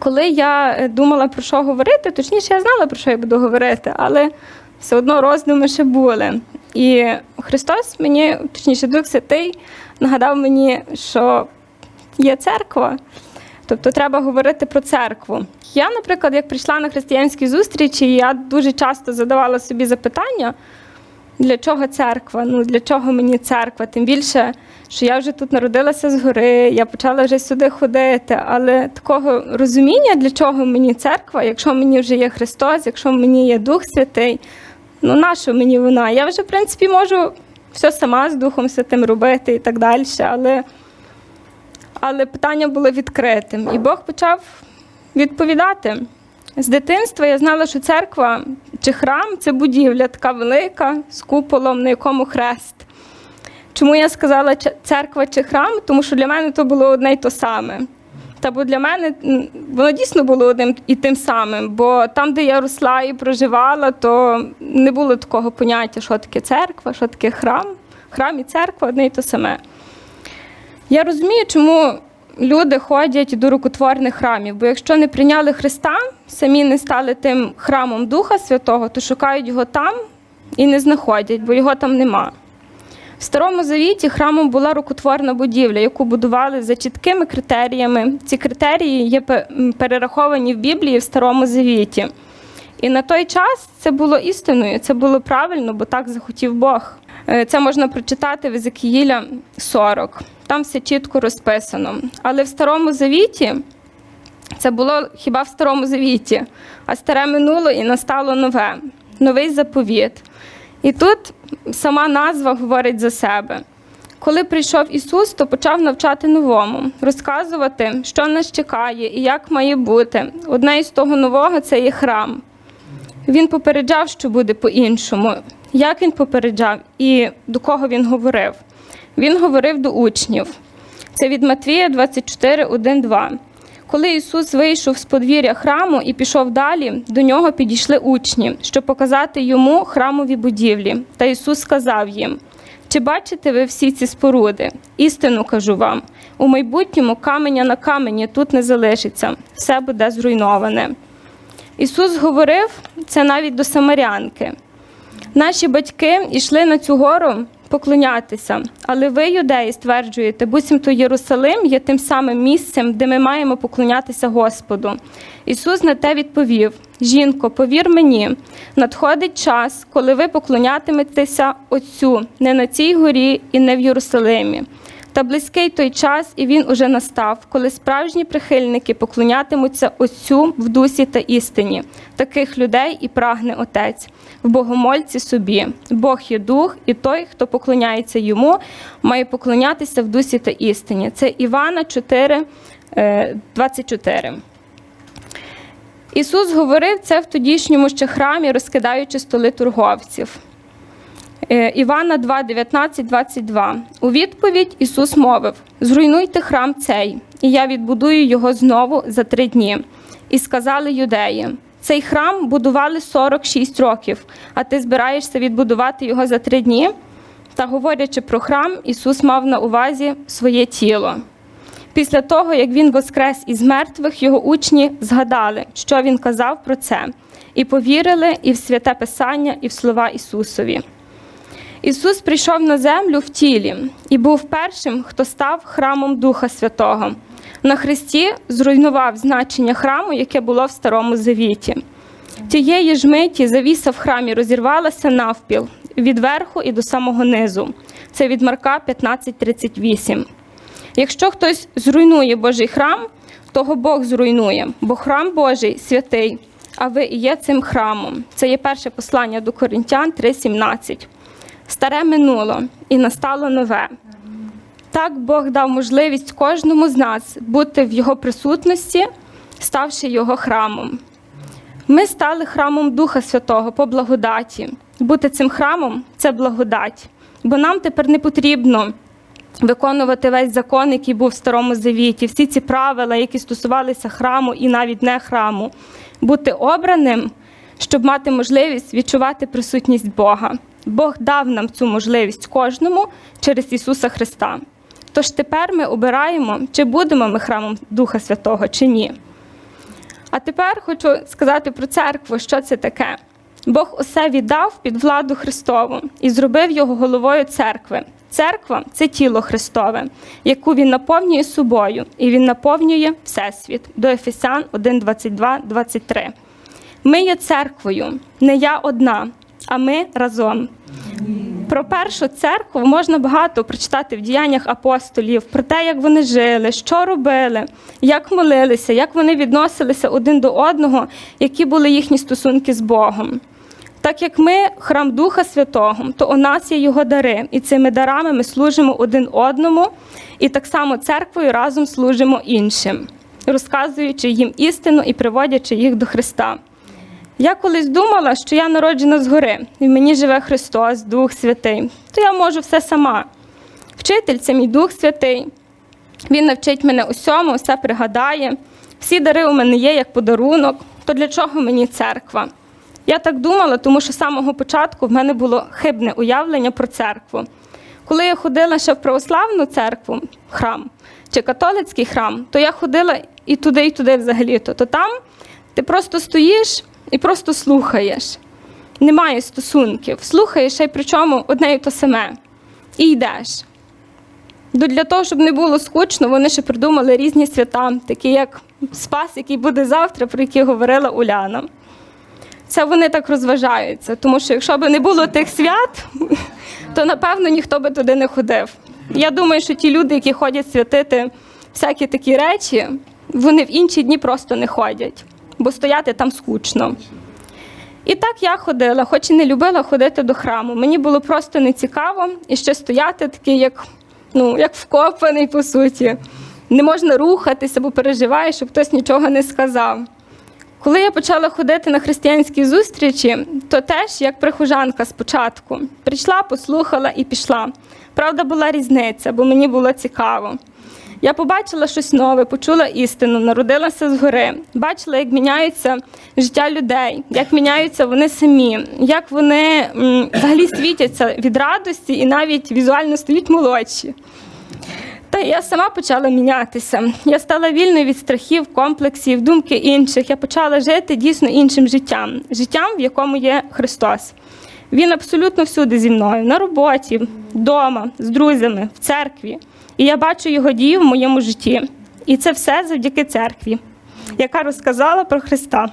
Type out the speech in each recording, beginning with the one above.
Коли я е, думала про що говорити, точніше, я знала, про що я буду говорити, але все одно роздуми ще були. І Христос мені, точніше, Дух Святий, нагадав мені, що є церква, тобто треба говорити про церкву. Я, наприклад, як прийшла на християнські зустрічі, я дуже часто задавала собі запитання, для чого церква? Ну для чого мені церква? Тим більше, що я вже тут народилася згори, я почала вже сюди ходити. Але такого розуміння, для чого мені церква, якщо мені вже є Христос, якщо мені є Дух Святий, ну нащо мені вона? Я вже, в принципі, можу все сама з Духом Святим робити і так далі. Але, але питання було відкритим. І Бог почав відповідати. З дитинства я знала, що церква чи храм це будівля така велика з куполом, на якому хрест. Чому я сказала церква чи храм? Тому що для мене то було одне й то саме. Та бо для мене воно дійсно було одним і тим самим, бо там, де я росла і проживала, то не було такого поняття, що таке церква, що таке храм. Храм і церква одне й то саме. Я розумію, чому люди ходять до рукотворних храмів, бо якщо не прийняли Христа, самі не стали тим храмом Духа Святого, то шукають його там і не знаходять, бо його там нема. В Старому Завіті храмом була рукотворна будівля, яку будували за чіткими критеріями. Ці критерії є перераховані в Біблії в Старому Завіті. І на той час це було істиною, це було правильно, бо так захотів Бог. Е, Це можна прочитати в Езекіїля 40. Там все чітко розписано. Але в Старому Завіті це було хіба в Старому Завіті, а старе минуло і настало нове, новий заповіт. І тут сама назва говорить за себе. Коли прийшов Ісус, то почав навчати новому, розказувати, що нас чекає і як має бути. Одне із того нового це є храм. Він попереджав, що буде по-іншому. Як він попереджав і до кого він говорив? Він говорив до учнів. Це від Матвія 24, 1, 2. Коли Ісус вийшов з подвір'я храму і пішов далі, до нього підійшли учні, щоб показати йому храмові будівлі. Та Ісус сказав їм: Чи бачите ви всі ці споруди? Істину кажу вам: у майбутньому каменя на камені тут не залишиться, все буде зруйноване. Ісус говорив це навіть до самарянки. Наші батьки йшли на цю гору поклонятися, але ви, юдеї, стверджуєте, буцімто Єрусалим є тим самим місцем, де ми маємо поклонятися Господу. Ісус на те відповів: Жінко, повір мені, надходить час, коли ви поклонятиметеся Отцю не на цій горі і не в Єрусалимі. Та близький той час, і він уже настав, коли справжні прихильники поклонятимуться Отцю в дусі та істині. Таких людей і прагне Отець в богомольці собі. Бог є дух, і той, хто поклоняється йому, має поклонятися в дусі та істині. Це Івана 4, е, 24. Ісус говорив це в тодішньому ще храмі, розкидаючи столи торговців. Е, Івана 2, 19, 22. У відповідь Ісус мовив: Зруйнуйте храм цей, і я відбудую його знову за три дні. І сказали юдеї: цей храм будували 46 років, а ти збираєшся відбудувати його за три дні? Та говорячи про храм, Ісус мав на увазі своє тіло. Після того, як він воскрес із мертвих, його учні згадали, що він казав про це, і повірили і в святе Писання, і в слова Ісусові. Ісус прийшов на землю в тілі і був першим, хто став храмом Духа Святого. На Христі зруйнував значення храму, яке було в Старому Завіті. Тієї ж миті завіса в храмі розірвалася навпіл від верху і до самого низу. Це від Марка 15:38. Якщо хтось зруйнує Божий храм, того Бог зруйнує, бо храм Божий святий, а ви і є цим храмом. Це є перше послання до Коринтян 3:17. Старе минуло і настало нове. Так Бог дав можливість кожному з нас бути в Його присутності, ставши Його храмом. Ми стали храмом Духа Святого по благодаті. Бути цим храмом це благодать, бо нам тепер не потрібно виконувати весь закон, який був в Старому Завіті, всі ці правила, які стосувалися храму і навіть не храму, бути обраним, щоб мати можливість відчувати присутність Бога. Бог дав нам цю можливість кожному через Ісуса Христа. Тож тепер ми обираємо, чи будемо ми храмом Духа Святого, чи ні. А тепер хочу сказати про церкву, що це таке. Бог усе віддав під владу Христову і зробив його головою церкви. Церква це тіло Христове, яку він наповнює собою, і він наповнює Всесвіт до Ефесян 1, 22, 23. Ми є церквою, не я одна, а ми разом. Про першу церкву можна багато прочитати в діяннях апостолів, про те, як вони жили, що робили, як молилися, як вони відносилися один до одного, які були їхні стосунки з Богом. Так як ми храм Духа Святого, то у нас є його дари, і цими дарами ми служимо один одному, і так само церквою разом служимо іншим, розказуючи їм істину і приводячи їх до Христа. Я колись думала, що я народжена згори, і в мені живе Христос, Дух Святий, то я можу все сама. Вчитель це мій Дух Святий. Він навчить мене усьому, все пригадає. Всі дари у мене є як подарунок. То для чого мені церква? Я так думала, тому що з самого початку в мене було хибне уявлення про церкву. Коли я ходила ще в православну церкву, храм чи католицький храм, то я ходила і туди, і туди взагалі-то. То там ти просто стоїш і просто слухаєш. Немає стосунків. Слухаєш, і причому одне і то саме. І йдеш. Для того, щоб не було скучно, вони ще придумали різні свята, такі як Спас, який буде завтра, про який говорила Уляна. Це вони так розважаються, тому що якщо б не було тих свят, то напевно ніхто би туди не ходив. Я думаю, що ті люди, які ходять святити всякі такі речі, вони в інші дні просто не ходять, бо стояти там скучно. І так я ходила, хоч і не любила ходити до храму. Мені було просто не цікаво і ще стояти такий, як, ну, як вкопаний, по суті. Не можна рухатися, бо переживаєш, щоб хтось нічого не сказав. Коли я почала ходити на християнські зустрічі, то теж як прихожанка спочатку. Прийшла, послухала і пішла. Правда, була різниця, бо мені було цікаво. Я побачила щось нове, почула істину, народилася згори, бачила, як міняється життя людей, як міняються вони самі, як вони взагалі світяться від радості і навіть візуально стають молодші. Та я сама почала мінятися. Я стала вільною від страхів, комплексів, думки інших. Я почала жити дійсно іншим життям, життям, в якому є Христос. Він абсолютно всюди зі мною, на роботі, вдома, з друзями, в церкві. І я бачу його дію в моєму житті. І це все завдяки церкві, яка розказала про Христа,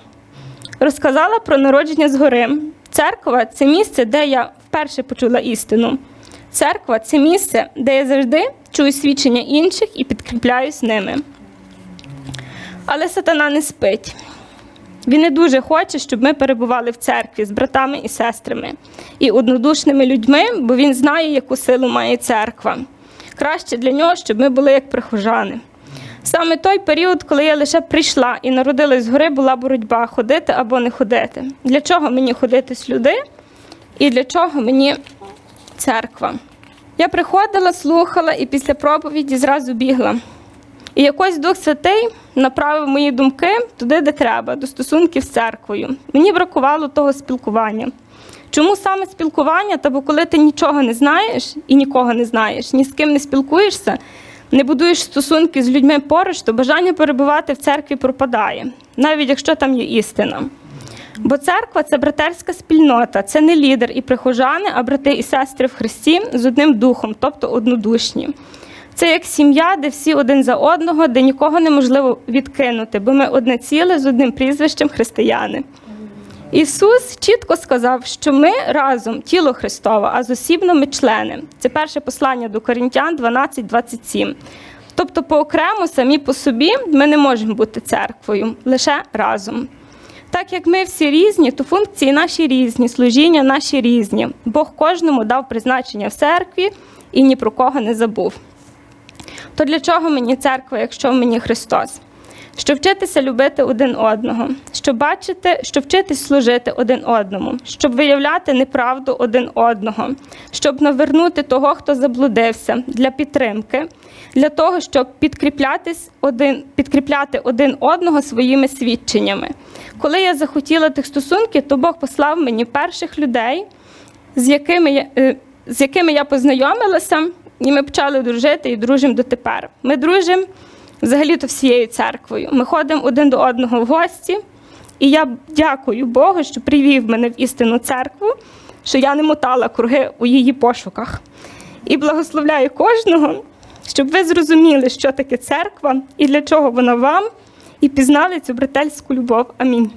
розказала про народження згори. Церква це місце, де я вперше почула істину. Церква це місце, де я завжди чую свідчення інших і підкріпляюсь ними. Але сатана не спить. Він не дуже хоче, щоб ми перебували в церкві з братами і сестрами і однодушними людьми, бо він знає, яку силу має церква. Краще для нього, щоб ми були як прихожани. Саме той період, коли я лише прийшла і народилась згори, була боротьба ходити або не ходити. Для чого мені ходити сюди і для чого мені церква? Я приходила, слухала і після проповіді зразу бігла. І якось Дух Святий направив мої думки туди, де треба, до стосунків з церквою. Мені бракувало того спілкування. Чому саме спілкування? Та бо коли ти нічого не знаєш і нікого не знаєш, ні з ким не спілкуєшся, не будуєш стосунки з людьми поруч, то бажання перебувати в церкві пропадає, навіть якщо там є істина. Бо церква це братерська спільнота, це не лідер і прихожани, а брати і сестри в Христі з одним духом, тобто однодушні. Це як сім'я, де всі один за одного, де нікого неможливо відкинути, бо ми одне ціле з одним прізвищем християни. Ісус чітко сказав, що ми разом тіло Христове, а зосібно ми члени. Це перше послання до Корінтян 12, 27. Тобто, поокремо, самі по собі, ми не можемо бути церквою, лише разом. Так як ми всі різні, то функції наші різні, служіння наші різні. Бог кожному дав призначення в церкві і ні про кого не забув. То для чого мені церква, якщо в мені Христос? Щоб вчитися любити один одного, щоб бачити, щоб вчитись служити один одному, щоб виявляти неправду один одного, щоб навернути того, хто заблудився, для підтримки, для того, щоб підкріплятись один, підкріпляти один одного своїми свідченнями. Коли я захотіла тих стосунків, то Бог послав мені перших людей, з якими я, е, з якими я познайомилася, і ми почали дружити і дружимо дотепер. Ми дружимо взагалі-то всією церквою. Ми ходимо один до одного в гості, і я дякую Богу, що привів мене в істинну церкву, що я не мотала круги у її пошуках. І благословляю кожного, щоб ви зрозуміли, що таке церква і для чого вона вам, і пізнали цю брательську любов. Амінь.